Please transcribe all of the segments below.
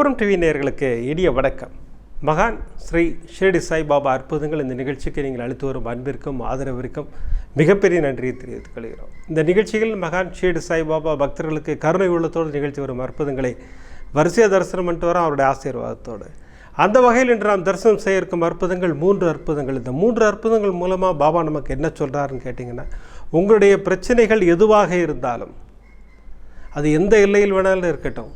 கோபுரம் டிவி நேர்களுக்கு இனிய வணக்கம். மகான் ஸ்ரீ ஷிரடி சாய்பாபா அற்புதங்கள் இந்த நிகழ்ச்சிக்கு நீங்கள் அளித்து வரும் அன்பிற்கும் ஆதரவிற்கும் மிகப்பெரிய நன்றியை தெரிவித்துக் கொள்கிறோம். இந்த நிகழ்ச்சியில் மகான் ஷிரடி சாய்பாபா பக்தர்களுக்கு கருணை உள்ளத்தோடு நிகழ்ச்சி வரும் அற்புதங்களை வரிசையாக தரிசனம் பண்ணிட்டு வரோம் அவருடைய ஆசீர்வாதத்தோடு. அந்த வகையில் இன்று நாம் தரிசனம் செய்ய இருக்கும் அற்புதங்கள் மூன்று அற்புதங்கள். இந்த மூன்று அற்புதங்கள் மூலமாக பாபா நமக்கு என்ன சொல்கிறாருன்னு கேட்டிங்கன்னா உங்களுடைய பிரச்சனைகள் எதுவாக இருந்தாலும் அது எந்த எல்லையில் வேணாலும் இருக்கட்டும்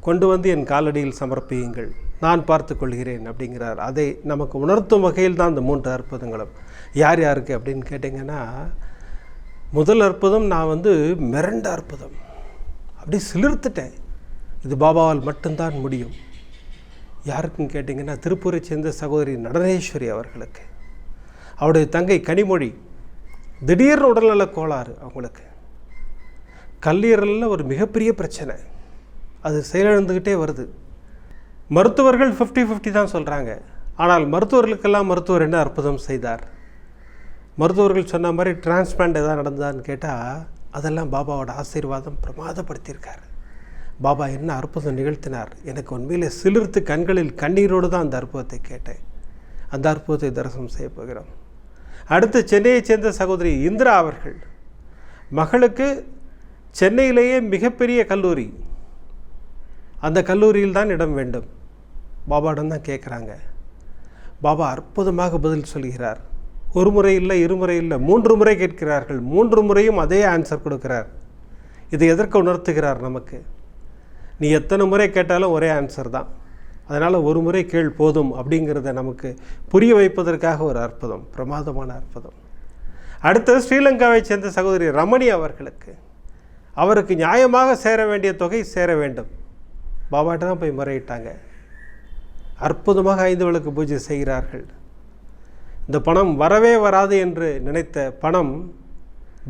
கொண்டு வந்து என் காலடியில் சமர்ப்பியுங்கள். நான் பார்த்து கொள்கிறேன் அப்படிங்கிறார். அதை நமக்கு உணர்த்தும் வகையில் தான் இந்த மூன்று அற்புதங்களும். யார் யாருக்கு அப்படின்னு கேட்டிங்கன்னா முதல் அற்புதம் நான் வந்து மிரண்ட அற்புதம். அப்படி சிலிர்த்துட்டேன். இது பாபாவால் மட்டும்தான் முடியும். யாருக்குன்னு கேட்டிங்கன்னா திருப்பூரை சேர்ந்த சகோதரி நடனேஸ்வரி அவர்களுக்கு. அவருடைய தங்கை கனிமொழி திடீர்னு உடல்நல கோளாறு அவங்களுக்கு. கல்லீரலில் ஒரு மிகப்பெரிய பிரச்சனை. அது செயலிழந்துக்கிட்டே வருது. மருத்துவர்கள் ஃபிஃப்டி ஃபிஃப்டி தான் சொல்கிறாங்க ஆனால் மருத்துவர்களுக்கெல்லாம் மருத்துவர் என்ன அற்புதம் செய்தார்? மருத்துவர்கள் சொன்ன மாதிரி டிரான்ஸ்பிளான்ட் எதாவது நடந்ததான்னு கேட்டால் அதெல்லாம் பாபாவோட ஆசீர்வாதம் பிரமாதப்படுத்தியிருக்கார். பாபா என்ன அற்புதம் நிகழ்த்தினார். எனக்கு உண்மையிலே சிலிர்த்து கண்களில் கண்ணீரோடு தான் அந்த அற்புதத்தை கேட்டேன். அந்த அற்புதத்தை தரிசனம் செய்ய போகிறோம். அடுத்து சென்னையைச் சேர்ந்த சகோதரி இந்திரா அவர்கள். மகளுக்கு சென்னையிலேயே மிகப்பெரிய கல்லூரி. அந்த கல்லூரியில் தான் இடம் வேண்டும். பாபாவிடம் தான் கேட்குறாங்க. பாபா அற்புதமாக பதில் சொல்கிறார். ஒரு முறை இல்லை இருமுறை இல்லை மூன்று முறை கேட்கிறார்கள். மூன்று முறையும் அதே ஆன்சர் கொடுக்கிறார். இதை எதற்கு உணர்த்துகிறார் நமக்கு? நீ எத்தனை முறை கேட்டாலும் ஒரே ஆன்சர் தான். அதனால் ஒரு முறை கேள் போதும் அப்படிங்கிறத நமக்கு புரிய வைப்பதற்காக ஒரு அற்புதம் பிரமாதமான அற்புதம். அடுத்தது ஸ்ரீலங்காவை சேர்ந்த சகோதரி ரமணி அவர்களுக்கு. அவருக்கு நியாயமாக சேர வேண்டிய தொகை சேர வேண்டும். பாபாட்ட தான் போய் முறையிட்டாங்க. அற்புதமாக ஐந்து விளக்கு பூஜை செய்கிறார்கள். இந்த பணம் வரவே வராது என்று நினைத்த பணம்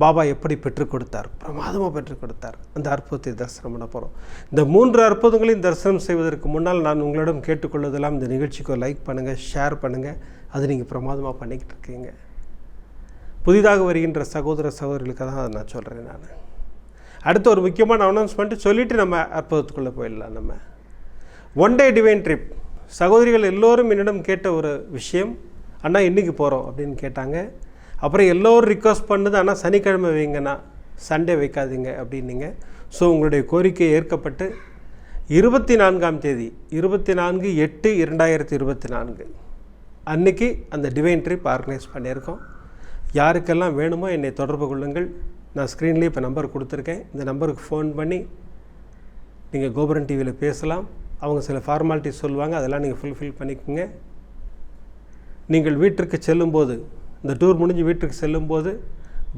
பாபா எப்படி பெற்றுக் கொடுத்தார்? பிரமாதமாக பெற்றுக் கொடுத்தார். அந்த அற்புதத்தை தரிசனம் பண்ண போகிறோம் இந்த மூன்று அற்புதங்களையும் தரிசனம் செய்வதற்கு முன்னால் நான் உங்களிடம் கேட்டுக்கொள்வதெல்லாம் இந்த நிகழ்ச்சிக்கு லைக் பண்ணுங்கள் ஷேர் பண்ணுங்கள் அது நீங்கள் பிரமாதமாக பண்ணிக்கிட்டு இருக்கீங்க. புதிதாக வருகின்ற சகோதர சகோதரிகளுக்காக தான் அதை நான் சொல்கிறேன் நான். அடுத்து ஒரு முக்கியமான அனௌன்ஸ்மெண்ட்டு சொல்லிவிட்டு நம்ம அற்புதத்துக்குள்ளே போயிடலாம் நம்ம. ஒன் டே டிவைன் ட்ரிப் சகோதரிகள் எல்லோரும் என்னிடம் கேட்ட ஒரு விஷயம் அண்ணா இன்றைக்கி போகிறோம் அப்படின்னு கேட்டாங்க. அப்புறம் எல்லோரும் ரிக்வஸ்ட் பண்ணுது ஆனால் சனிக்கிழமை வைங்கண்ணா சண்டே வைக்காதீங்க அப்படின்னீங்க. ஸோ உங்களுடைய கோரிக்கை ஏற்கப்பட்டு இருபத்தி நான்காம் தேதி இருபத்தி நான்கு எட்டு இரண்டாயிரத்தி இருபத்தி நான்கு அன்னைக்கு அந்த டிவைன் ட்ரிப் ஆர்கனைஸ் பண்ணியிருக்கோம். யாருக்கெல்லாம் வேணுமோ என்னை தொடர்பு கொள்ளுங்கள். நான் ஸ்க்ரீன்லேயே இப்போ நம்பர் கொடுத்துருக்கேன். இந்த நம்பருக்கு ஃபோன் பண்ணி நீங்கள் கோபுரன் டிவியில் பேசலாம். அவங்க சில ஃபார்மாலிட்டிஸ் சொல்லுவாங்க. அதெல்லாம் நீங்கள் ஃபுல்ஃபில் பண்ணிக்கோங்க. நீங்கள் வீட்டிற்கு செல்லும்போது இந்த டூர் முடிஞ்சு வீட்டுக்கு செல்லும்போது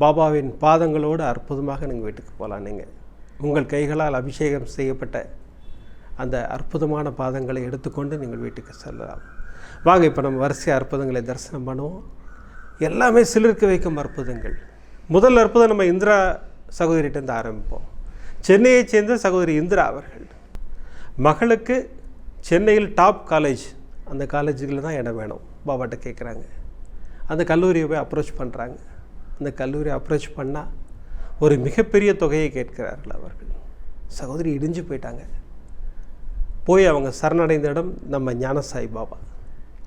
பாபாவின் பாதங்களோடு அற்புதமாக நீங்கள் வீட்டுக்கு போகலாம் நீங்கள் உங்கள் கைகளால் அபிஷேகம் செய்யப்பட்ட அந்த அற்புதமான பாதங்களை எடுத்துக்கொண்டு நீங்கள் வீட்டுக்கு செல்லலாம். வாங்க இப்போ நம்ம வரிசை அற்புதங்களை தரிசனம் பண்ணுவோம். எல்லாமே சிலிர்க்க வைக்கும் அற்புதங்கள். முதல் அற்புதம் நம்ம இந்திரா சகோதரிகிட்டேருந்து ஆரம்பிப்போம். சென்னையைச் சேர்ந்த சகோதரி இந்திரா அவர்கள். மகளுக்கு சென்னையில் டாப் காலேஜ் அந்த காலேஜுகளில் தான் இடம் வேணும். பாபாட்ட கேட்குறாங்க அந்த கல்லூரியை போய் அப்ரோச் பண்ணுறாங்க அந்த கல்லூரியை அப்ரோச் பண்ணால் ஒரு மிகப்பெரிய தொகையை கேட்கிறார்கள் அவர்கள். சகோதரி இடிஞ்சு போயிட்டாங்க. போய் அவங்க சரணடைந்த இடம் நம்ம ஞான சாய்பாபா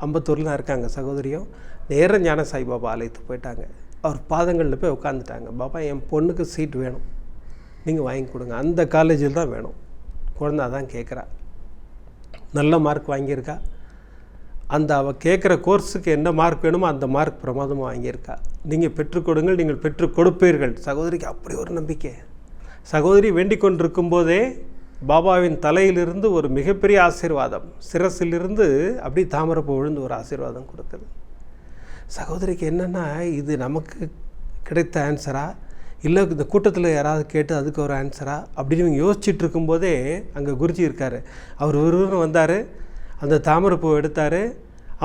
அம்பத்தூரில் தான் இருக்காங்க சகோதரியும். நேர ஞானசாய் பாபா அழைத்து போயிட்டாங்க. அவர் பாதங்களில் போய் உட்காந்துட்டாங்க பாபா என் பொண்ணுக்கு சீட் வேணும். நீங்கள் வாங்கி கொடுங்க. அந்த காலேஜில் தான் வேணும். குழந்தை அதான் கேட்குறா. நல்ல மார்க் வாங்கியிருக்கா? அந்த அவள் கேட்குற கோர்ஸுக்கு என்ன மார்க் வேணுமோ அந்த மார்க் பிரமாதமாக வாங்கியிருக்கா. நீங்கள் பெற்றுக் கொடுங்கள். நீங்கள் பெற்றுக் கொடுப்பீர்கள். சகோதரிக்கு அப்படி ஒரு நம்பிக்கை. சகோதரி வேண்டிக் கொண்டிருக்கும் போதே பாபாவின் தலையிலிருந்து ஒரு மிகப்பெரிய ஆசீர்வாதம் சிரசிலிருந்து அப்படி தாமரப்பூ விழுந்து ஒரு ஆசீர்வாதம் கொடுக்குது. சகோதரிக்கு என்னென்னா இது நமக்கு கிடைத்த ஆன்சரா இல்லை இந்த கூட்டத்தில் யாராவது கேட்டு அதுக்கு ஒரு ஆன்சரா அப்படின்னு இவங்க யோசிச்சுட்டு இருக்கும்போதே அங்கே குருஜி இருக்கார். அவர் ஒருவரும் வந்தார். அந்த தாமரைப்பூ எடுத்தார்.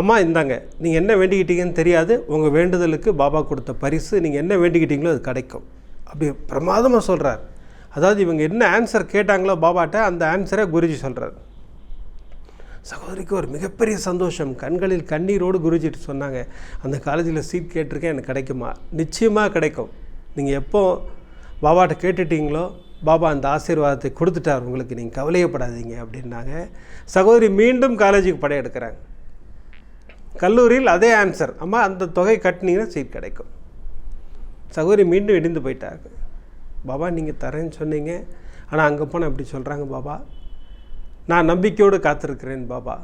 அம்மா இந்தாங்க நீங்கள் என்ன வேண்டிக்கிட்டீங்கன்னு தெரியாது. உங்கள் வேண்டுதலுக்கு பாபா கொடுத்த பரிசு. நீங்கள் என்ன வேண்டிக்கிட்டீங்களோ அது கிடைக்கும். அப்படி பிரமாதமாக சொல்கிறார் அதாவது இவங்க என்ன ஆன்சர் கேட்டாங்களோ பாபாட்ட அந்த ஆன்சரை குருஜி சொல்கிறார் சகோதரிக்கு ஒரு மிகப்பெரிய சந்தோஷம். கண்களில் கண்ணீரோடு குருஜிட்டு சொன்னாங்க. அந்த காலேஜில் சீட் கேட்டிருக்கேன் எனக்கு கிடைக்குமா? நிச்சயமாக கிடைக்கும். நீங்கள் எப்போ பாபாட்ட கேட்டுட்டீங்களோ பாபா அந்த ஆசீர்வாதத்தை கொடுத்துட்டார். உங்களுக்கு நீங்கள் கவலையப்படாதீங்க அப்படின்னாங்க. சகோதரி மீண்டும் காலேஜுக்கு படையெடுக்கிறாங்க கல்லூரியில் அதே ஆன்சர் அம்மா அந்த தொகை கட்டினீங்கன்னா சீட் கிடைக்கும். சகோதரி மீண்டும் இடிந்து போயிட்டாங்க. பாபா நீங்கள் தரேன்னு சொன்னீங்க. ஆனால் அங்கே போனால் இப்படி சொல்கிறாங்க பாபா. நான் நம்பிக்கையோடு காத்திருக்கிறேன் பாபா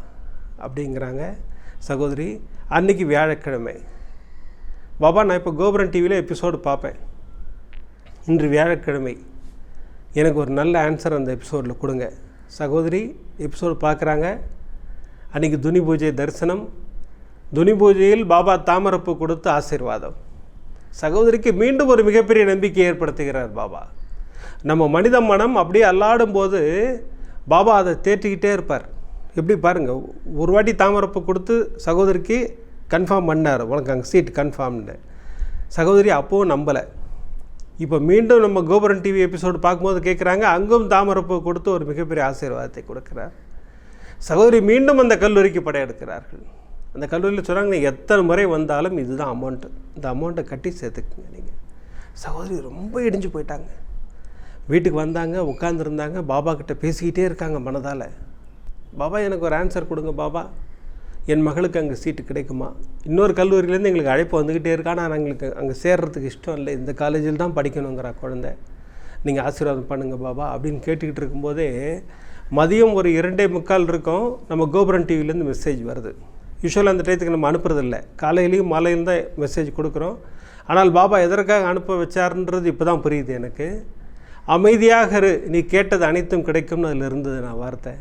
அப்படிங்கிறாங்க சகோதரி. அன்னைக்கு வியாழக்கிழமை. பாபா நான் இப்போ கோபுரம் டிவியில் எபிசோடு பார்ப்பேன். இன்று வியாழக்கிழமை. எனக்கு ஒரு நல்ல ஆன்சர் அந்த எபிசோடில் கொடுங்க. சகோதரி எபிசோடு பார்க்குறாங்க. அன்றைக்கி துனி பூஜை தரிசனம். துனி பூஜையில் பாபா தாமரப்பு கொடுத்து ஆசீர்வாதம். சகோதரிக்கு மீண்டும் ஒரு மிகப்பெரிய நம்பிக்கை ஏற்படுத்துகிறார் பாபா. நம்ம மனித மனம் அப்படியே அல்லாடும் போது பாபா அதை தேற்றிக்கிட்டே இருப்பார். எப்படி பாருங்கள் ஒரு வாட்டி தாமரப்பு கொடுத்து சகோதரிக்கு கன்ஃபார்ம் பண்ணார். உனக்கு அங்கே சீட் கன்ஃபார்ம்னு சகோதரி அப்போவும் நம்பலை. இப்போ மீண்டும் நம்ம கோபுரம் டிவி எபிசோடு பார்க்கும்போது கேட்குறாங்க அங்கும் தாமரப்பு கொடுத்து ஒரு மிகப்பெரிய ஆசீர்வாதத்தை கொடுக்குறார். சகோதரி மீண்டும் அந்த கல்லூரிக்கு படையெடுக்கிறார்கள். அந்த கல்லூரியில் சொன்னாங்க நீங்கள் எத்தனை முறை வந்தாலும் இதுதான் அமௌண்ட்டு இந்த அமௌண்ட்டை கட்டி சேர்த்துக்குங்க நீங்கள் சகோதரி ரொம்ப இடிஞ்சு போயிட்டாங்க. வீட்டுக்கு வந்தாங்க உட்காந்துருந்தாங்க பாபா கிட்ட பேசிக்கிட்டே இருக்காங்க மனதால். பாபா எனக்கு ஒரு ஆன்சர் கொடுங்க பாபா. என் மகளுக்கு அங்கே சீட்டு கிடைக்குமா? இன்னொரு கல்லூரியிலேருந்து எங்களுக்கு அழைப்பு வந்துக்கிட்டே இருக்கா. ஆனால் எங்களுக்கு அங்கே சேர்றதுக்கு இஷ்டம் இல்லை. இந்த காலேஜில் தான் படிக்கணுங்கிற குழந்தை. நீங்கள் ஆசீர்வாதம் பண்ணுங்கள் பாபா அப்படின்னு கேட்டுக்கிட்டு இருக்கும்போதே மதியம் ஒரு இரண்டே முக்கால் இருக்கும். நம்ம கோபுரம் டிவிலேருந்து மெசேஜ் வருது. யூஸ்வலாக அந்த டயத்துக்கு நம்ம அனுப்புறதில்ல. காலையிலையும் மாலையிலும் தான் மெசேஜ் கொடுக்குறோம். ஆனால் பாபா எதற்காக அனுப்ப வச்சாருன்றது இப்போ தான் புரியுது எனக்கு. அமைதியாக இரு. நீ கேட்டது அனைத்தும் கிடைக்கும்னு அதில் இருந்தது நான் வார்த்தை.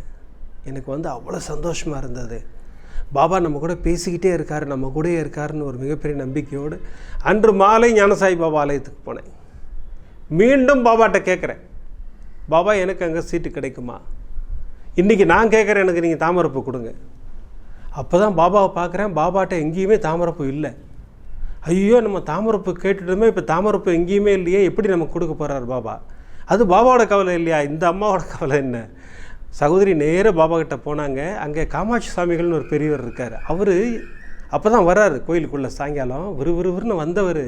எனக்கு வந்து அவ்வளோ சந்தோஷமாக இருந்தது. பாபா நம்ம கூட பேசிக்கிட்டே இருக்கார் நம்ம கூடயே இருக்காருன்னு ஒரு மிகப்பெரிய நம்பிக்கையோடு அன்று மாலை ஞானசாய் பாபா ஆலயத்துக்கு போனேன். மீண்டும் பாபாட்ட கேட்குறேன். பாபா எனக்கு அங்கே சீட்டு கிடைக்குமா? இன்றைக்கி நான் கேட்குறேன் எனக்கு நீங்கள் தாமரப்பு கொடுங்க. அப்போ தான் பாபாவை பார்க்குறேன். பாபாட்ட எங்கேயுமே தாமரப்பு இல்லை. ஐயோ நம்ம தாமரப்பு கேட்டுட்டோமே இப்போ தாமரப்பு எங்கேயுமே இல்லையே எப்படி நமக்கு கொடுக்க போகிறார் பாபா? அது பாபாவோட கவலை இல்லையா? இந்த அம்மாவோட கவலை என்ன? சகோதரி நேராக பாபா கிட்ட போனாங்க. அங்கே காமாட்சி சாமிகள்னு ஒரு பெரியவர் இருக்கார். அவர் அப்போ தான் வர்றாரு கோயிலுக்குள்ளே சாயங்காலம். விறுவிறுவிறுன்னு வந்தவர்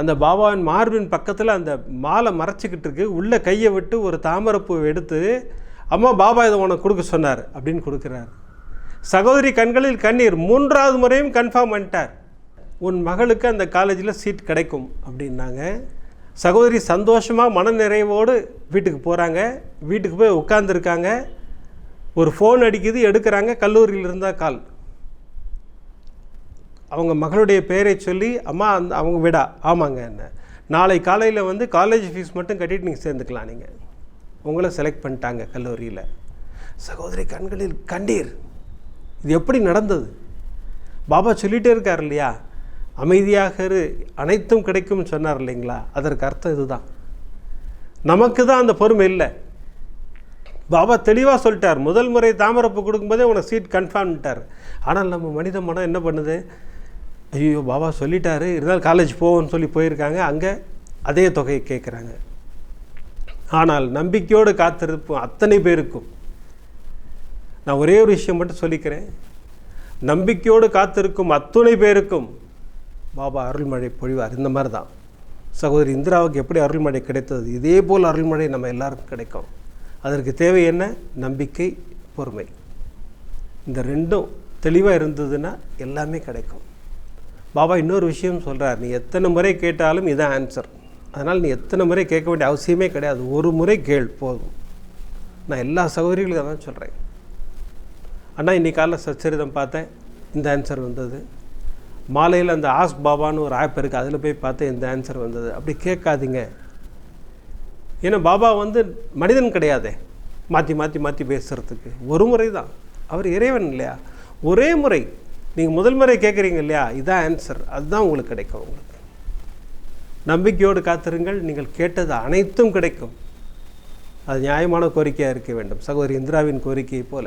அந்த பாபாவின் மார்பின் பக்கத்தில் அந்த மாலை மறைச்சிக்கிட்டு இருக்கு. உள்ளே கையை விட்டு ஒரு தாமரைப்பூ எடுத்து அம்மா பாபா இதை உனக்கு கொடுக்க சொன்னார் அப்படின்னு கொடுக்குறாரு. சகோதரி கண்களில் கண்ணீர். மூன்றாவது முறையும் கன்ஃபார்ம் பண்ணிட்டார். உன் மகளுக்கு அந்த காலேஜில் சீட் கிடைக்கும் அப்படின்னாங்க. சகோதரி சந்தோஷமாக மனநிறைவோடு வீட்டுக்கு போகிறாங்க வீட்டுக்கு போய் உட்காந்துருக்காங்க ஒரு ஃபோன் அடிக்குது எடுக்கிறாங்க. கல்லூரியில் இருந்தால் கால். அவங்க மகளுடைய பெயரை சொல்லி அம்மா அந்த அவங்க விடா. ஆமாங்க என்ன. நாளை காலையில் வந்து காலேஜ் ஃபீஸ் மட்டும் கட்டிட்டு நீங்கள் சேர்ந்துக்கலாம் நீங்கள் உங்களை செலக்ட் பண்ணிட்டாங்க கல்லூரியில். சகோதரி கண்களில் கண்டீர் இது எப்படி நடந்தது? பாபா சொல்லிகிட்டே இருக்கார் இல்லையா? அமைதியாக இரு அனைத்தும் கிடைக்கும்னு சொன்னார் இல்லைங்களா? அதற்கு அர்த்தம் இதுதான். நமக்கு தான் அந்த பொறுமை இல்லை. பாபா தெளிவாக சொல்லிட்டார். முதல் முறை தாமரப்பு கொடுக்கும்போதே உனக்கு சீட் கன்ஃபார்ம்ட்டார் ஆனால் நம்ம மனித மனம் என்ன பண்ணுது? ஐயோ பாபா சொல்லிட்டாரு. இருந்தாலும் காலேஜ் போவோம்னு சொல்லி போயிருக்காங்க. அங்கே அதே தொகையை கேட்குறாங்க. ஆனால் நம்பிக்கையோடு காத்திருப்போம் அத்தனை பேருக்கும். நான் ஒரே ஒரு விஷயம் மட்டும் சொல்லிக்கிறேன். நம்பிக்கையோடு காத்திருக்கும் அத்துணை பேருக்கும் பாபா அருள்மழை பொழிவார். இந்த மாதிரி தான் சகோதரி இந்திராவுக்கு எப்படி அருள்மழை கிடைத்தது? இதே போல் அருள்மழை நம்ம எல்லாருக்கும் கிடைக்கும். அதற்கு தேவை என்ன? நம்பிக்கை பொறுமை. இந்த ரெண்டும் தெளிவாக இருந்ததுன்னா எல்லாமே கிடைக்கும். பாபா இன்னொரு விஷயம் சொல்கிறார் நீ எத்தனை முறை கேட்டாலும் இதான் ஆன்சர் அதனால் நீ எத்தனை முறை கேட்க வேண்டிய அவசியமே கிடையாது. ஒரு முறை கேள் போதும். நான் எல்லா சகோதரிகளுக்கும் தான் சொல்கிறேன் அண்ணா இன்றைக்கி காலைல சச்சரிதம் பார்த்தேன். இந்த ஆன்சர் வந்தது. மாலையில் அந்த ஆஸ் பாபான்னு ஒரு ஆப் இருக்குது அதில் போய் பார்த்து இந்த ஆன்சர் வந்தது. அப்படி கேட்காதீங்க. ஏன்னா பாபா வந்து மனிதன் கிடையாதே. மாற்றி மாற்றி மாற்றி பேசுகிறதுக்கு ஒரு முறை தான் அவர் இறைவன் இல்லையா? ஒரே முறை. நீங்கள் முதல் முறை கேட்குறீங்க இல்லையா? இதான் ஆன்சர் அதுதான் உங்களுக்கு கிடைக்கும் உங்களுக்கு. நம்பிக்கையோடு காத்திருங்கள். நீங்கள் கேட்டது அனைத்தும் கிடைக்கும். அது நியாயமான கோரிக்கையாக இருக்க வேண்டும். சகோதரி இந்திராவின் கோரிக்கையை போல.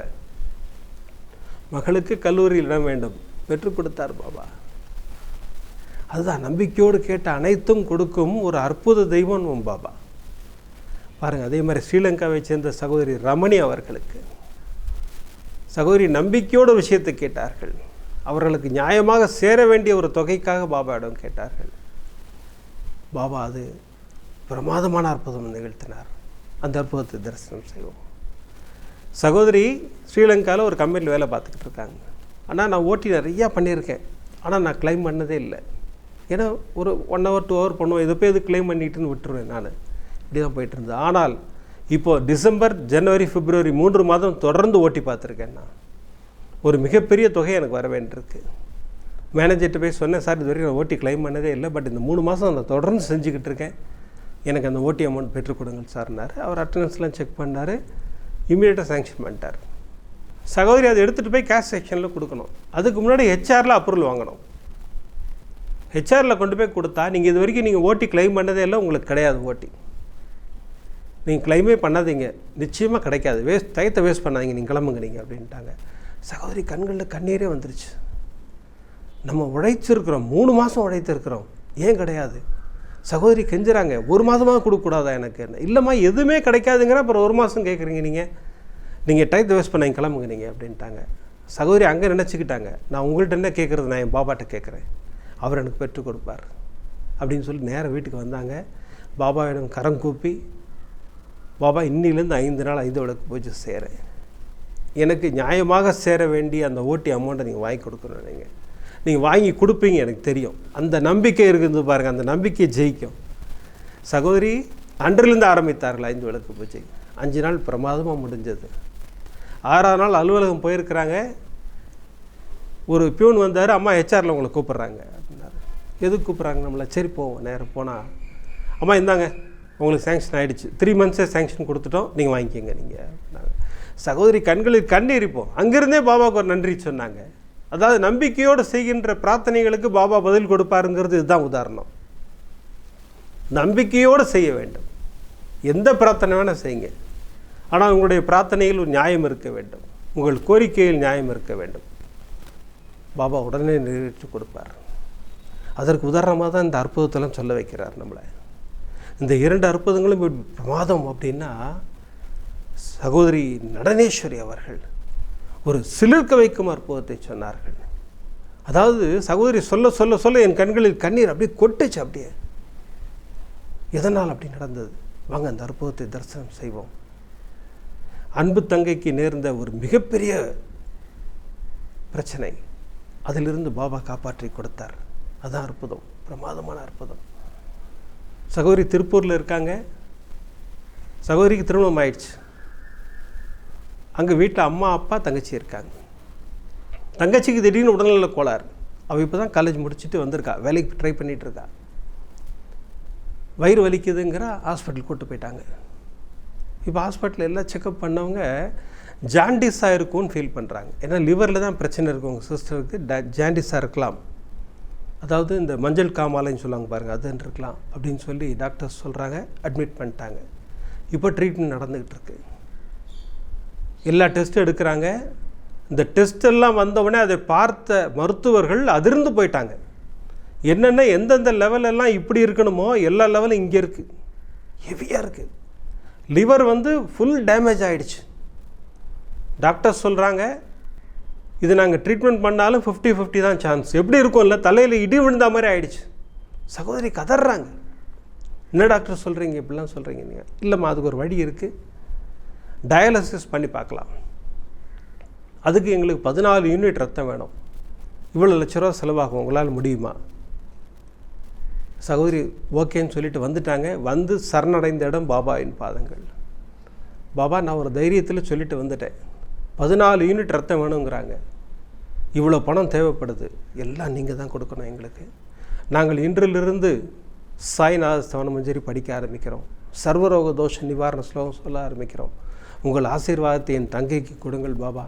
மகளுக்கு கல்லூரியில் இடம் வேண்டும். பெற்றுக் கொடுத்தார் பாபா. அதுதான் நம்பிக்கையோடு கேட்ட அனைத்தும் கொடுக்கும் ஒரு அற்புத தெய்வம் உன் பாபா. பாருங்கள் அதே மாதிரி ஸ்ரீலங்காவை சேர்ந்த சகோதரி ரமணி அவர்களுக்கு. சகோதரி நம்பிக்கையோடு விஷயத்தை கேட்டார்கள். அவர்களுக்கு நியாயமாக சேர வேண்டிய ஒரு தொகைக்காக பாபாவிடம் கேட்டார்கள். பாபா அது பிரமாதமான அற்புதம் நிகழ்த்தினார். அந்த அற்புதத்தை தரிசனம் செய்வோம். சகோதரி ஸ்ரீலங்காவில் ஒரு கம்பெனியில் வேலை பார்த்துக்கிட்டு இருக்காங்க. ஆனால் நான் ஓட்டி நிறையா பண்ணியிருக்கேன். ஆனால் நான் க்ளைம் பண்ணதே இல்லை. ஏன்னா ஒரு ஒன் ஹவர் டூ ஹவர் பண்ணுவோம் இதை போய் இது கிளைம் பண்ணிட்டுன்னு விட்டுருவேன் நான். இப்படி தான் போயிட்டுருந்தேன் ஆனால் இப்போது டிசம்பர் ஜனவரி பிப்ரவரி மூன்று மாதம் தொடர்ந்து ஓட்டி பார்த்துருக்கேன் நான். ஒரு மிகப்பெரிய தொகை எனக்கு வர வேண்டியிருக்கு. மேனேஜர்கிட்ட போய் சொன்னேன் சார் இது வரைக்கும் நான் ஓட்டி க்ளைம் பண்ணதே இல்லை பட் இந்த மூணு மாதம் நான் தொடர்ந்து செஞ்சுக்கிட்டு இருக்கேன். எனக்கு அந்த ஓட்டி அமௌண்ட் பெற்றுக் கொடுங்க சார்னார் அவர் அட்டண்டன்ஸ்லாம் செக் பண்ணார். இமீடியட்டாக சேங்ஷன் பண்ணிட்டார். சகோதரி அதை எடுத்துகிட்டு போய் கேஷ் செக்ஷனில் கொடுக்கணும். அதுக்கு முன்னாடி ஹெச்ஆரில் அப்ரூவல் வாங்கணும். ஹெச்ஆரில் கொண்டு போய் கொடுத்தா நீங்கள் இது வரைக்கும் நீங்கள் ஓட்டி க்ளைம் பண்ணதே இல்லை உங்களுக்கு கிடையாது ஓட்டி. நீங்கள் க்ளைமே பண்ணாதீங்க. நிச்சயமாக கிடைக்காது. வேஸ்ட் டயத்தை வேஸ்ட் பண்ணாதீங்க. நீங்கள் கிளம்புங்க நீங்கள் அப்படின்ட்டாங்க. சகோதரி கண்களில் கண்ணீரே வந்துருச்சு. நம்ம உழைச்சிருக்கிறோம். மூணு மாதம் உழைத்திருக்கிறோம். ஏன் கிடையாது? சகோதரி கெஞ்சுறாங்க. ஒரு மாதமாக கொடுக்கக்கூடாதா எனக்கு இல்லைம்மா எதுவுமே கிடைக்காதுங்கிற அப்புறம் ஒரு மாதம் கேட்குறீங்க நீங்கள் நீங்கள் டயத்தை வேஸ்ட் பண்ண கிளம்புங்க நீங்கள் அப்படின்ட்டாங்க. சகோதரி அங்கே நினச்சிக்கிட்டாங்க. நான் உங்கள்கிட்ட என்ன கேட்குறது நான் என் பாபாட்ட கேட்குறேன் அவர் எனக்கு பெற்றுக் கொடுப்பார். அப்படின்னு சொல்லி நேராக வீட்டுக்கு வந்தாங்க. பாபாவிடம் கரம் கூப்பி பாபா இன்னிலேருந்து ஐந்து நாள் ஐந்து விளக்கு பூஜை சேரேன் எனக்கு நியாயமாக சேர வேண்டிய அந்த ஓட்டி அமௌண்ட்டை நீங்கள் வாங்கி கொடுக்கணும் நீங்கள் நீங்கள் வாங்கி கொடுப்பீங்க எனக்கு தெரியும். அந்த நம்பிக்கை இருக்குது பாருங்கள் அந்த நம்பிக்கை ஜெயிக்கும். சகோதரி அன்றிலிருந்து ஆரம்பித்தார்கள் ஐந்து விளக்கு பூஜை. அஞ்சு நாள் பிரமாதமாக முடிஞ்சது. ஆறாவது நாள் அலுவலகம் போயிருக்கிறாங்க. ஒரு பியூன் வந்தார் அம்மா ஹெச்ஆரில் உங்களை கூப்பிட்றாங்க. எதுக்கு கூப்பிட்றாங்க நம்மளை? சரி போவோம். நேரம் போனால் அம்மா இந்தாங்க. உங்களுக்கு சேங்ஷன் ஆகிடுச்சு த்ரீ மந்த்ஸே சேங்ஷன் கொடுத்துட்டோம். நீங்கள் வாங்கிக்கோங்க நீங்கள் அப்படின்னாங்க சகோதரி கண்களில் கண்ணீரிப்போம் அங்கேருந்தே பாபாவுக்கு ஒரு நன்றி சொன்னாங்க. அதாவது நம்பிக்கையோடு செய்கின்ற பிரார்த்தனைகளுக்கு பாபா பதில் கொடுப்பாருங்கிறது இதுதான் உதாரணம். நம்பிக்கையோடு செய்ய வேண்டும். எந்த பிரார்த்தனை வேணால் செய்யுங்க. ஆனால் உங்களுடைய பிரார்த்தனையில் ஒரு நியாயம் இருக்க வேண்டும். உங்கள் கோரிக்கையில் நியாயம் இருக்க வேண்டும். பாபா உடனே நிறைவேற்றி கொடுப்பார். அதற்கு உதாரணமாக தான் இந்த அற்புதத்தெல்லாம் சொல்ல வைக்கிறார் நம்மளை. இந்த இரண்டு அற்புதங்களும் இப்படி பிரமாதம் அப்படின்னா சகோதரி நடனேஸ்வரி அவர்கள் ஒரு சிலிர்க்க வைக்கும் அற்புதத்தை சொன்னார்கள். அதாவது சகோதரி சொல்ல சொல்ல சொல்ல என் கண்களில் கண்ணீர் அப்படியே கொட்டுச்சு அப்படியே. எதனால் அப்படி நடந்தது? வாங்க அந்த அற்புதத்தை தரிசனம் செய்வோம். அன்பு தங்கைக்கு நேர்ந்த ஒரு மிகப்பெரிய பிரச்சனை. அதிலிருந்து பாபா காப்பாற்றி கொடுத்தார். அதான் அற்புதம் பிரமாதமான அற்புதம். சகோதரி திருப்பூரில் இருக்காங்க. சகோதரிக்கு திருமணம் ஆயிடுச்சு. அங்கே வீட்டில் அம்மா அப்பா தங்கச்சி இருக்காங்க. தங்கச்சிக்கு திடீர்னு உடல்நல கோளாறு. அவள் இப்போ தான் காலேஜ் முடிச்சுட்டு வந்திருக்கா. வேலைக்கு ட்ரை பண்ணிகிட்டு இருக்கா. வயிறு வலிக்குதுங்கிற ஹாஸ்பிட்டல் கூட்டு போயிட்டாங்க. இப்போ ஹாஸ்பிட்டலில் எல்லாம் செக்கப் பண்ணவங்க ஜாண்டிஸாக இருக்கும்னு ஃபீல் பண்ணுறாங்க ஏன்னா லிவரில் தான் பிரச்சனை இருக்கும் உங்கள் சிஸ்டருக்கு ட ஜாண்டிஸாக இருக்கலாம். அதாவது இந்த மஞ்சள் காமாலைன்னு சொல்லுவாங்க பாருங்கள் அதுன்னு இருக்கலாம் அப்படின்னு சொல்லி டாக்டர்ஸ் சொல்கிறாங்க அட்மிட் பண்ணிட்டாங்க. இப்போ ட்ரீட்மெண்ட் நடந்துக்கிட்டு இருக்கு. எல்லா டெஸ்ட்டும் எடுக்கிறாங்க. இந்த டெஸ்ட் எல்லாம் வந்தவுடனே அதை பார்த்த மருத்துவர்கள் அதிர்ந்து போயிட்டாங்க. என்னென்ன எந்தெந்த லெவலெல்லாம் இப்படி இருக்கணுமோ எல்லா லெவலும் இங்கே இருக்குது ஹெவியாக இருக்குது லிவர் வந்து ஃபுல் டேமேஜ் ஆகிடுச்சு டாக்டர் சொல்கிறாங்க இது நாங்கள் ட்ரீட்மெண்ட் பண்ணாலும் ஃபிஃப்டி ஃபிஃப்டி தான் சான்ஸ் எப்படி இருக்கும்ல? தலையில் இடி விழுந்த மாதிரி ஆயிடுச்சு. சகோதரி கதறாங்க. என்ன டாக்டர் சொல்கிறீங்க இப்படிலாம் சொல்கிறீங்க நீங்கள் இல்லைம்மா அதுக்கு ஒரு வழி இருக்குது டயாலிசிஸ் பண்ணி பார்க்கலாம். அதுக்கு எங்களுக்கு பதினாலு யூனிட் ரத்தம் வேணும். இவ்வளோ லட்ச ரூபா செலவாகும். உங்களால் முடியுமா? சகோதரி ஓகேன்னு சொல்லிட்டு வந்துட்டாங்க. வந்து சரணடைந்த இடம் பாபாவின் பாதங்கள். பாபா நான் ஒரு தைரியத்தில் சொல்லிட்டு வந்துட்டேன். பதினாலு யூனிட் ரத்தம் வேணுங்கிறாங்க. இவ்வளோ பணம் தேவைப்படுது. எல்லாம் நீங்கள் தான் கொடுக்கணும் எங்களுக்கு. நாங்கள் இன்றிலிருந்து சாய்நாத ஸ்தவனமஞ்சரி படிக்க ஆரம்பிக்கிறோம். சர்வரோக தோஷ நிவாரண ஸ்லோகம் சொல்ல ஆரம்பிக்கிறோம். உங்கள் ஆசீர்வாதத்தை என் தங்கைக்கு கொடுங்கள் பாபா.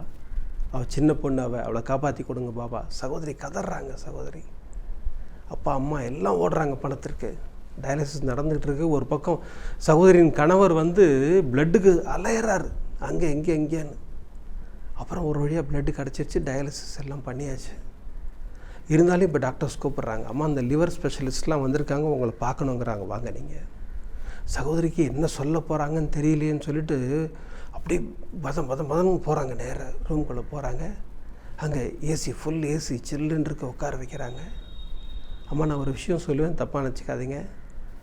அவள் சின்ன பொண்ணு அவள் அவளை காப்பாற்றி கொடுங்க பாபா. சகோதரி கதறாங்க சகோதரி. அப்பா அம்மா எல்லாம் ஓடுறாங்க பணத்திற்கு. டயாலிசிஸ் நடந்துகிட்டு இருக்கு. ஒரு பக்கம் சகோதரியின் கணவர் வந்து பிளட்டுக்கு அலையிறாரு. அங்கே எங்கே எங்கேன்னு அப்புறம் ஒரு வழியாக பிளட்டு கிடச்சிருச்சு டயாலிசிஸ் எல்லாம் பண்ணியாச்சு. இருந்தாலும் இப்போ டாக்டர்ஸ் கூப்பிட்றாங்க அம்மா அந்த லிவர் ஸ்பெஷலிஸ்ட்லாம் வந்திருக்காங்க உங்களை பார்க்கணுங்கிறாங்க. வாங்க நீங்கள் சகோதரிக்கு என்ன சொல்ல போகிறாங்கன்னு தெரியலையேன்னு சொல்லிட்டு அப்படியே பதம் பதம் பதம் போகிறாங்க நேராக ரூம்குள்ளே போகிறாங்க அங்கே ஏசி ஃபுல் ஏசி சில்லுன்னு இருக்க உட்கார வைக்கிறாங்க. அம்மா நான் ஒரு விஷயம் சொல்லுவேன் தப்பாக நினச்சிக்காதீங்க.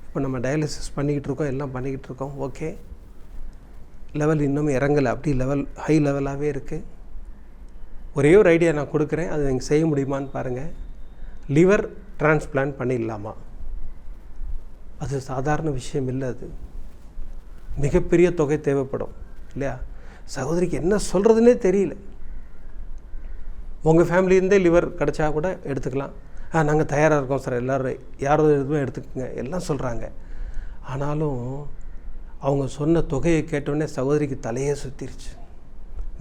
இப்போ நம்ம டயாலிசிஸ் பண்ணிக்கிட்டு இருக்கோம் எல்லாம் பண்ணிக்கிட்டு இருக்கோம். ஓகே லெவல் இன்னும் இறங்கலை. அப்படி லெவல் ஹை லெவலாகவே இருக்குது ஒரே ஒரு ஐடியா நான் கொடுக்குறேன். அது நீங்கள் செய்ய முடியுமான்னு பாருங்கள் லிவர் டிரான்ஸ்பிளான்ட் பண்ணிடலாமா? அது சாதாரண விஷயம் இல்லை அது. மிகப்பெரிய தொகை தேவைப்படும் இல்லையா? சகோதரிக்கு என்ன சொல்கிறதுனே தெரியல. உங்கள் ஃபேமிலியிருந்தே லிவர் கிடச்சா கூட எடுத்துக்கலாம். ஆ நாங்கள் தயாராக இருக்கோம் சார். எல்லோரும் யாரோ எதுவும் எடுத்துக்கோங்க. எல்லாம் சொல்கிறாங்க ஆனாலும் அவங்க சொன்ன தொகையை கேட்டோடனே சகோதரிக்கு தலையே சுற்றிருச்சு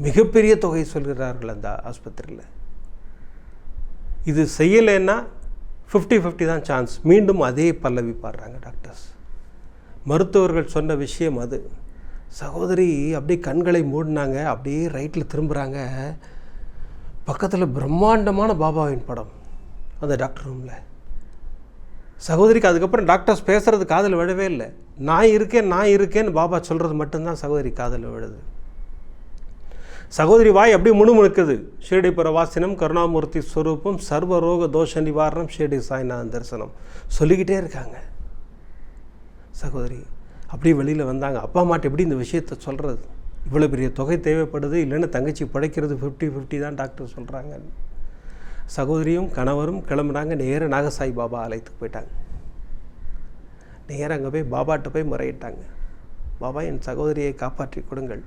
மிகப்பெரிய தொகையை சொல்கிறார்கள் அந்த ஆஸ்பத்திரியில். இது செய்யலைன்னா ஃபிஃப்டி ஃபிஃப்டி தான் சான்ஸ் மீண்டும் அதே பல்லவி பாடுறாங்க டாக்டர்ஸ் மருத்துவர்கள் சொன்ன விஷயம் அது. சகோதரி அப்படியே கண்களை மூடினாங்க. அப்படியே ரைட்டில் திரும்புகிறாங்க பக்கத்தில் பிரம்மாண்டமான பாபாவின் படம். அந்த டாக்டர் ரூமில் சகோதரிக்கு அதுக்கப்புறம் டாக்டர்ஸ் பேசுகிறது காதில் விழவே இல்லை. நான் இருக்கேன் நான் இருக்கேன்னு பாபா சொல்கிறது மட்டும்தான் சகோதரி காதில் விழுது. சகோதரி வாய் அப்படியே முணுமுணுக்குது. ஷீரடி பிரவாசினம் கருணாமூர்த்தி ஸ்வரூபம் சர்வரோக தோஷ நிவாரணம் ஷீரடி சாய்நாதன் தரிசனம். சொல்லிக்கிட்டே இருக்காங்க. சகோதரி அப்படியே வெளியில் வந்தாங்க. அப்பா அம்மாட்ட எப்படி இந்த விஷயத்த சொல்கிறது இவ்வளோ பெரிய தொகை தேவைப்படுது இல்லைன்னு தங்கச்சி படைக்கிறது ஃபிஃப்டி ஃபிஃப்டி தான் டாக்டர் சொல்கிறாங்க சகோதரியும் கணவரும் கிளம்புனாங்க. நேராக நாகசாய் பாபா ஆலயத்துக்கு போயிட்டாங்க. நேராக அங்கே போய் பாபாட்ட போய் முறையிட்டாங்க. பாபா என் சகோதரியை காப்பாற்றி கொடுங்கள்.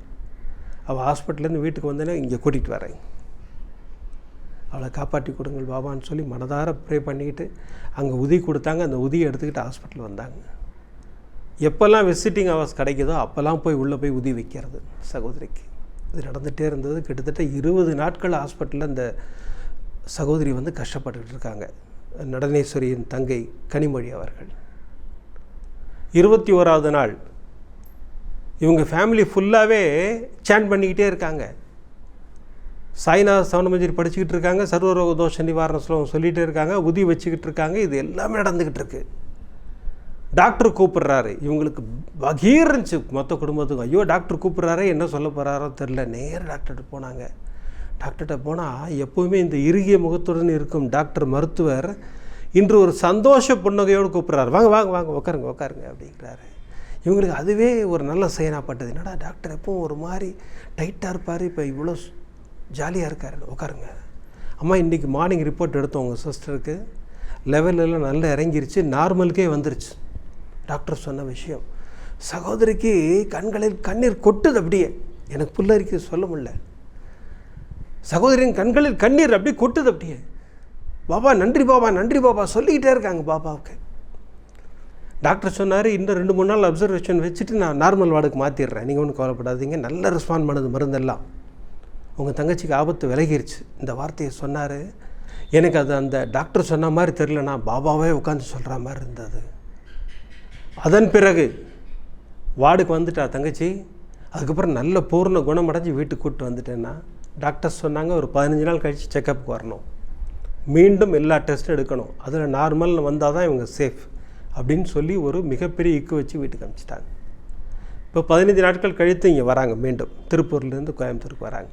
அவள் ஹாஸ்பிட்டல்லேருந்து வீட்டுக்கு வந்தேன்னா இங்கே கூட்டிகிட்டு வரேன். அவளை காப்பாற்றி கொடுங்கள் பாபான்னு சொல்லி மனதார ப்ரே பண்ணிக்கிட்டு அங்கே உதி கொடுத்தாங்க. அந்த உதியை எடுத்துக்கிட்டு ஹாஸ்பிட்டல் வந்தாங்க. எப்போல்லாம் விசிட்டிங் ஹவர்ஸ் கிடைக்குதோ அப்போல்லாம் போய் உள்ளே போய் உதி வைக்கிறது சகோதரிக்கு. இது நடந்துகிட்டே இருந்தது. கிட்டத்தட்ட இருபது நாட்கள் ஹாஸ்பிட்டலில் அந்த சகோதரி வந்து கஷ்டப்பட்டுக்கிட்டு இருக்காங்க. நடனேஸ்வரியின் தங்கை கனிமொழி அவர்கள். இருபத்தி ஓராவது நாள். இவங்க ஃபேமிலி ஃபுல்லாகவே சேன் பண்ணிக்கிட்டே இருக்காங்க. சாய்நாத் சவணமஞ்சரி படிச்சுக்கிட்டு இருக்காங்க. சர்வரோக தோஷ நிவாரண ஸ்லோகம் சொல்லிகிட்டே இருக்காங்க. உதி வச்சுக்கிட்டு இருக்காங்க. இது எல்லாமே நடந்துக்கிட்டு இருக்கு. டாக்டர் கூப்பிட்றாரு. இவங்களுக்கு பகீர் இருந்துச்சு. மொத்த குடும்பத்துக்கும். ஐயோ டாக்டர் கூப்பிட்றாரு என்ன சொல்ல போகிறாரோ தெரில நேராக டாக்டர்கிட்ட போனாங்க. டாக்டர்கிட்ட போனால் எப்போவுமே இந்த இறுகிய முகத்துடன் இருக்கும் டாக்டர் மருத்துவர் இன்று ஒரு சந்தோஷ புன்னகையோடு கூப்பிட்றாரு. வாங்க வாங்க வாங்க உட்காருங்க உட்காருங்க அப்படிங்கிறாரு. இவங்களுக்கு அதுவே ஒரு நல்ல செயனாப்பட்டது என்னடா டாக்டர் எப்பவும் ஒரு மாதிரி டைட்டாக இருப்பார் இப்போ இவ்வளோ ஜாலியாக இருக்கார். உட்காருங்க அம்மா இன்றைக்கி மார்னிங் ரிப்போர்ட் எடுத்தோம் உங்கள் சிஸ்டருக்கு. லெவலெல்லாம் நல்லா இறங்கிருச்சு. நார்மலுக்கே வந்துருச்சு. டாக்டர் சொன்ன விஷயம். சகோதரிக்கு கண்களில் கண்ணீர் கொட்டுது அப்படியே. எனக்கு புல்லரிக்க சொல்ல முடியல. சகோதரியின் கண்களில் கண்ணீர் அப்படியே கொட்டுது அப்படியே. பாபா நன்றி பாபா நன்றி பாபா சொல்லிக்கிட்டே இருக்காங்க பாபாவுக்கு. டாக்டர் சொன்னார் இன்னும் ரெண்டு மூணு நாள் அப்சர்வேஷன் வச்சுட்டு நான் நார்மல் வார்டுக்கு மாற்றிடுறேன் நீங்கள் ஒன்றும் கவலைப்படாதீங்க. நல்ல ரெஸ்பாண்ட் பண்ணுது மருந்தெல்லாம். உங்கள் தங்கச்சிக்கு ஆபத்து விலகிருச்சு. இந்த வார்த்தையை சொன்னார். எனக்கு அது அந்த டாக்டர் சொன்ன மாதிரி தெரிலனா பாபாவே உட்காந்து சொல்கிற மாதிரி இருந்தது. அதன் பிறகு வார்டுக்கு வந்துட்டா தங்கச்சி. அதுக்கப்புறம் நல்ல பூர்ண குணமடைஞ்சு வீட்டுக்கு கூப்பிட்டு வந்துட்டேன்னா டாக்டர் சொன்னாங்க ஒரு பதினஞ்சு நாள் கழித்து செக்கப்புக்கு வரணும். மீண்டும் எல்லா டெஸ்ட்டும் எடுக்கணும். அதில் நார்மல் வந்தால் தான் இவங்க சேஃப் அப்படின்னு சொல்லி ஒரு மிகப்பெரிய இக்கு வச்சு வீட்டுக்கு அனுப்பிச்சிட்டாங்க இப்போ பதினஞ்சு நாட்கள் கழித்து இங்கே வராங்க மீண்டும். திருப்பூர்லேருந்து கோயம்புத்தூருக்கு வராங்க.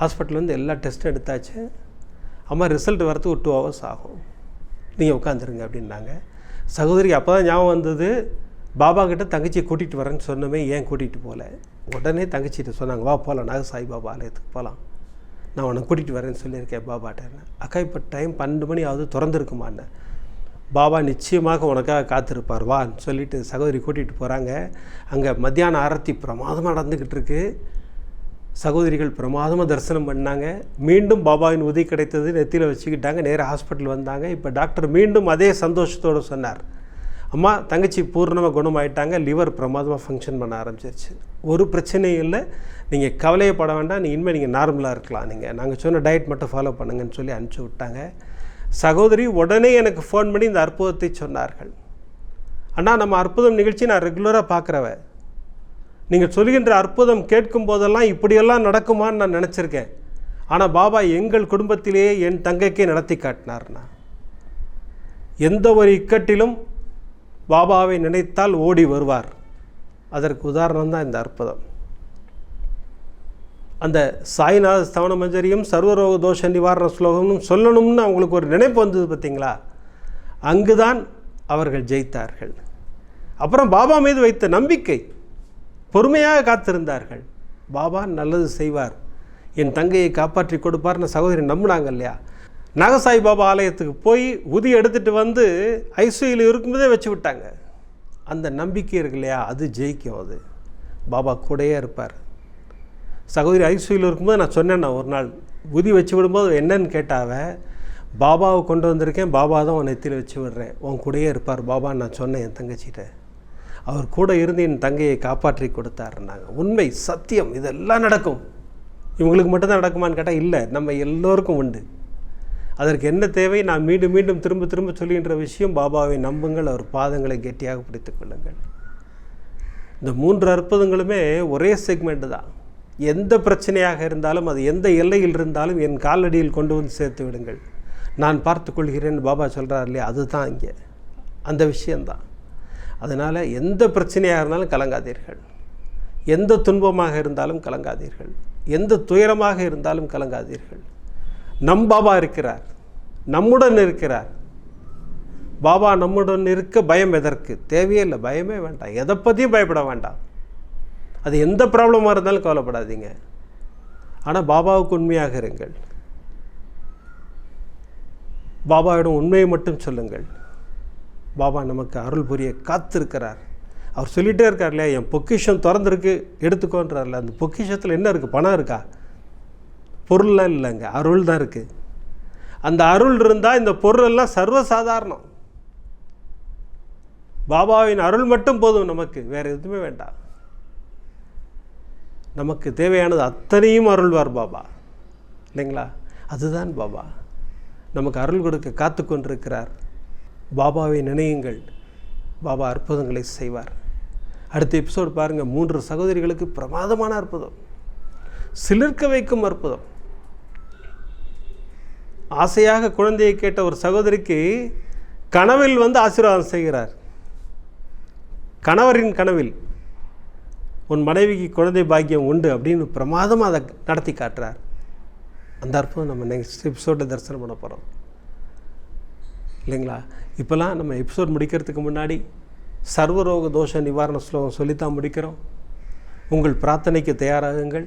ஹாஸ்பிட்டல்லேருந்து எல்லா டெஸ்ட்டும் எடுத்தாச்சு. அம்மா ரிசல்ட் வரது ஒரு டூ ஹவர்ஸ் ஆகும். நீங்கள் உட்காந்துருங்க அப்படின்னாங்க. சகோதரிக்கு அப்போ தான் ஞாபகம் வந்தது பாபா கிட்ட தங்கச்சியை கூட்டிகிட்டு வரேன்னு சொன்னமே ஏன் கூட்டிகிட்டு போகல உடனே தங்கச்சிகிட்ட சொன்னாங்க வா போகலாம் நாக சாய் பாபா ஆலயத்துக்கு போகலாம் நான் உன்னை கூட்டிகிட்டு வரேன்னு சொல்லியிருக்கேன் பாபாட்டேன் அக்கா இப்போ டைம் பன்னெண்டு மணி ஆகுது திறந்துருக்குமான்னு. பாபா நிச்சயமாக உனக்காக காத்திருப்பார் வான்னு சொல்லிட்டு சகோதரி கூட்டிகிட்டு போகிறாங்க அங்கே மத்தியான ஆரத்தி பிரமாதமாக நடந்துக்கிட்டு இருக்கு. சகோதரிகள் பிரமாதமாக தரிசனம் பண்ணாங்க. மீண்டும் பாபாவின் உதவி கிடைத்தது நெத்தியில் வச்சுக்கிட்டாங்க நேராக ஹாஸ்பிட்டல் வந்தாங்க. இப்போ டாக்டர் மீண்டும் அதே சந்தோஷத்தோடு சொன்னார். அம்மா தங்கச்சி பூர்ணமாக குணமாயிட்டாங்க. லிவர் பிரமாதமாக ஃபங்க்ஷன் பண்ண ஆரம்பிச்சிருச்சு. ஒரு பிரச்சனையும் இல்லை. நீங்கள் கவலையப்பட வேண்டாம். நீ இனிமேல் நீங்கள் நார்மலாக இருக்கலாம் நீங்கள் நாங்கள் சொன்ன டயட் மட்டும் ஃபாலோ பண்ணுங்கன்னு சொல்லி அனுப்பிச்சி விட்டாங்க. சகோதரி உடனே எனக்கு ஃபோன் பண்ணி இந்த அற்புதத்தை சொன்னார்கள். அண்ணா நம்ம அற்புதம் நிகழ்ச்சி நான் ரெகுலராக பார்க்குறவ. நீங்கள் சொல்கின்ற அற்புதம் கேட்கும் போதெல்லாம் இப்படியெல்லாம் நடக்குமான்னு நான் நினச்சிருக்கேன். ஆனால் பாபா எங்கள் குடும்பத்திலேயே என் தங்கைக்கே நடத்தி காட்டினார்னா எந்த ஒரு இக்கட்டிலும் பாபாவை நினைத்தால் ஓடி வருவார். அதற்கு உதாரணம் தான் இந்த அற்புதம். அந்த சாய்நாத ஸ்தவன மஞ்சரியும் சர்வரோக தோஷ நிவாரண ஸ்லோகமும் சொல்லணும்னு அவங்களுக்கு ஒரு நினைப்பு வந்தது பார்த்தீங்களா? அங்குதான் அவர்கள் ஜெயித்தார்கள். அப்புறம் பாபா மீது வைத்த நம்பிக்கை பொறுமையாக காத்திருந்தார்கள். பாபா நல்லது செய்வார். என் தங்கையை காப்பாற்றி கொடுப்பார்னு சகோதரி நம்பினாங்க இல்லையா? நாகசாய் பாபா ஆலயத்துக்கு போய் உதி எடுத்துகிட்டு வந்து ஐசியூவில் இருக்கும்போதே வச்சு விட்டாங்க. அந்த நம்பிக்கை இருக்கு இல்லையா? அது ஜெயிக்கும் அது. பாபா கூடயே இருப்பார். சகோதரி ஐசியூவில் இருக்கும்போது நான் சொன்னேன் ஒரு நாள் உதி வச்சு விடும்போது என்னன்னு கேட்டாவ பாபாவை கொண்டு வந்திருக்கேன் பாபா தான் உன் நெத்தியில் வச்சு விடுறேன். உன் கூடயே இருப்பார் பாபான்னு நான் சொன்னேன் என் தங்கச்சிட்ட. அவர் கூட இருந்து என் தங்கையை காப்பாற்றி கொடுத்தாருன்னாங்க. உண்மை சத்தியம் இதெல்லாம் நடக்கும். இவங்களுக்கு மட்டும்தான் நடக்குமான்னு கேட்டால் இல்லை நம்ம எல்லோருக்கும் உண்டு. அதற்கு என்ன தேவை? நான் மீண்டும் மீண்டும் திரும்ப திரும்ப சொல்கின்ற விஷயம் பாபாவை நம்புங்கள் அவர் பாதங்களை கெட்டியாக பிடித்துக் கொள்ளுங்கள். இந்த மூன்று அற்புதங்களுமே ஒரே செக்மெண்ட் தான். எந்த பிரச்சனையாக இருந்தாலும் அது எந்த எல்லையில் இருந்தாலும் என் காலடியில் கொண்டு வந்து சேர்த்து விடுங்கள். நான் பார்த்து கொள்கிறேன் பாபா சொல்கிறார் இல்லையா? அதுதான் இங்கே. அந்த விஷயந்தான் அதனால் எந்த பிரச்சனையாக இருந்தாலும் கலங்காதீர்கள். எந்த துன்பமாக இருந்தாலும் கலங்காதீர்கள். எந்த துயரமாக இருந்தாலும் கலங்காதீர்கள். நம் பாபா இருக்கிறார். நம்முடன் இருக்கிறார். பாபா நம்முடன் இருக்க பயம் எதற்கு? தேவையே இல்லை பயமே வேண்டாம். எதை பற்றியும் பயப்பட வேண்டாம். அது எந்த ப்ராப்ளமாக இருந்தாலும் கவலைப்படாதீங்க. ஆனால் பாபாவுக்கு உண்மையாக இருங்கள். பாபாவிடம் உண்மையை மட்டும் சொல்லுங்கள். பாபா நமக்கு அருள் புரிய காத்திருக்கிறார். அவர் சொல்லிகிட்டே இருக்கார் இல்லையா என் பொக்கிஷம் திறந்துருக்கு எடுத்துக்கோன்றார்ல. அந்த பொக்கிஷத்தில் என்ன இருக்குது பணம் இருக்கா? பொருள்லாம் இல்லைங்க அருள் தான் இருக்குது அந்த அருள் இருந்தால் இந்த பொருளெல்லாம் சர்வசாதாரணம். பாபாவின் அருள் மட்டும் போதும் நமக்கு வேறு எதுவுமே வேண்டாம். நமக்கு தேவையானது அத்தனையும் அருள்வார் பாபா. இல்லைங்களா? அதுதான் பாபா. நமக்கு அருள் கொடுக்க காத்து கொண்டிருக்கிறார். பாபாவை நினையுங்கள். பாபா அற்புதங்களை செய்வார். அடுத்த எபிசோடு பாருங்கள் மூன்று சகோதரிகளுக்கு பிரமாதமான அற்புதம். சிலிர்க்க வைக்கும் அற்புதம். ஆசையாக குழந்தையை கேட்ட ஒரு சகோதரிக்கு கனவில் வந்து ஆசீர்வாதம் செய்கிறார். கணவரின் கனவில் உன் மனைவிக்கு குழந்தை பாக்கியம் உண்டு அப்படின்னு பிரமாதமாக அதை நடத்தி காட்டுறார். அந்த அற்புதம் நம்ம நெக்ஸ்ட் எபிசோடில் தரிசனம் பண்ண போகிறோம் இல்லைங்களா? இப்போல்லாம் நம்ம எபிசோட் முடிக்கிறதுக்கு முன்னாடி சர்வரோக தோஷ நிவாரண ஸ்லோகம் சொல்லித்தான் முடிக்கிறோம். உங்கள் பிரார்த்தனைக்கு தயாராகுங்கள்.